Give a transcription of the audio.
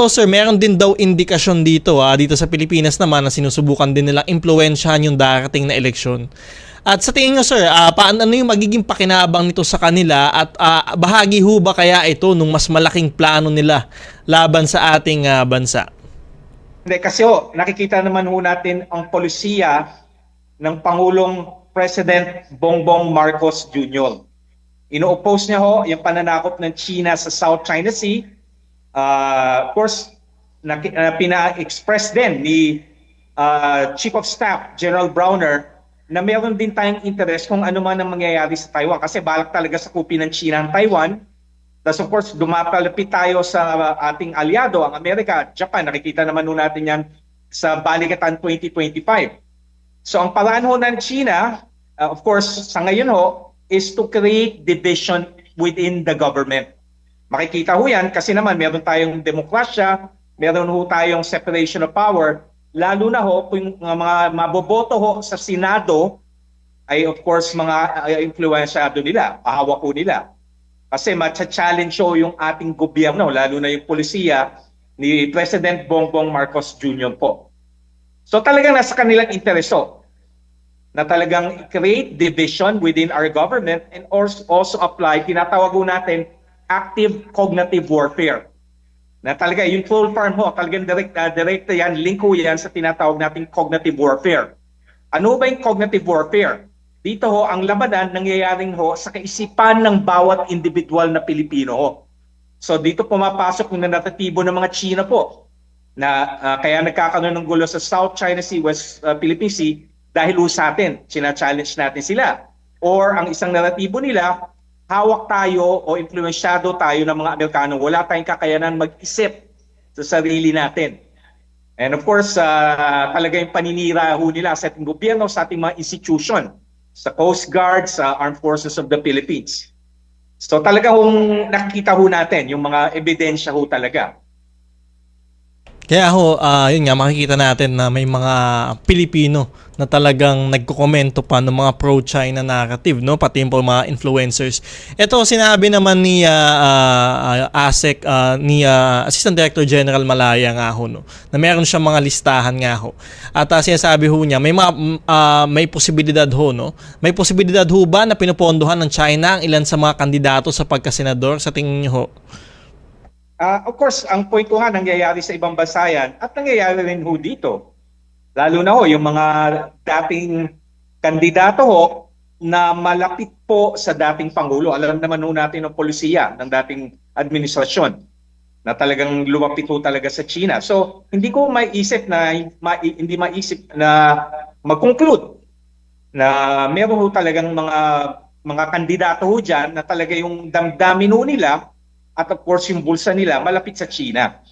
So sir, meron din daw indikasyon dito ah, dito sa Pilipinas naman na sinusubukan din nilang impluwensyahan yung darating na eleksyon. At sa tingin nyo sir, ah, paano ano yung magiging pakinabang nito sa kanila at ah, bahagi ho ba kaya ito nung mas malaking plano nila laban sa ating ah, bansa? Hindi, kasi ho, nakikita naman ho natin ang polisiya ng Pangulong President Bongbong Marcos Jr. Ino-oppose niya ho yung pananakop ng China sa South China Sea. Uh, of course, naki- uh, pina-express din ni uh, Chief of Staff General Browner na meron din tayong interest kung ano man ang mangyayari sa Taiwan kasi balak talaga sa kupi ng China ang Taiwan. Tapos of course, dumapalapit tayo sa ating aliado, ang Amerika Japan. Nakikita naman ho natin yan sa Balikatan 2025. So ang paraan ho ng China, uh, of course, sa ngayon ho, is to create division within the government. Makikita ho yan kasi naman meron tayong demokrasya, meron ho tayong separation of power, lalo na ho kung mga, maboboto ho sa Senado ay of course mga uh, influensyado nila, pahawak ho nila. Kasi matcha-challenge ho yung ating gobyerno, lalo na yung polisiya ni President Bongbong Marcos Jr. po. So talagang nasa kanilang intereso na talagang create division within our government and also, also apply, tinatawag ho natin, active cognitive warfare. Na talaga, yung full farm ho, talagang direct, uh, direct yan, link ho yan sa tinatawag nating cognitive warfare. Ano ba yung cognitive warfare? Dito ho, ang labanan nangyayaring ho sa kaisipan ng bawat individual na Pilipino ho. So dito pumapasok yung nanatatibo ng mga China po na ah, kaya nagkakaroon ng gulo sa South China Sea, West ah, Philippine Sea dahil ho sa atin, sina-challenge natin sila. Or ang isang naratibo nila, hawak tayo o influensyado tayo ng mga Amerikano, wala tayong kakayanan mag-isip sa sarili natin. And of course, uh, talaga yung paninira ho nila sa ating gobyerno, sa ating mga institution, sa Coast Guard, sa Armed Forces of the Philippines. So talaga hong nakikita ho natin yung mga ebidensya ho talaga. Kaya ho, ah, yun nga, makikita natin na may mga Pilipino na talagang nagkukomento pa ng mga pro-China narrative, no? Pati po mga influencers. Ito, sinabi naman ni ah, ah, ASEC, ah, ni ah, Assistant Director General Malaya nga ho, no? Na meron siyang mga listahan nga ho. At uh, sinasabi ho niya, may, mga, ah, may posibilidad ho, no? May posibilidad ho ba na pinupondohan ng China ang ilan sa mga kandidato sa pagkasenador sa tingin niyo ho? Ah, of course, ang point ko nga nangyayari sa ibang bansa yan at nangyayari rin ho dito. Lalo na ho, yung mga dating kandidato ho na malapit po sa dating Pangulo. Alam naman ho natin ang polisiya ng dating administrasyon na talagang lumapit ho talaga sa China. So, hindi ko maiisip na ma, hindi maisip na mag-conclude na meron ho talagang mga mga kandidato ho dyan na talaga yung damdamin ho nila at of course yung bulsa nila malapit sa China.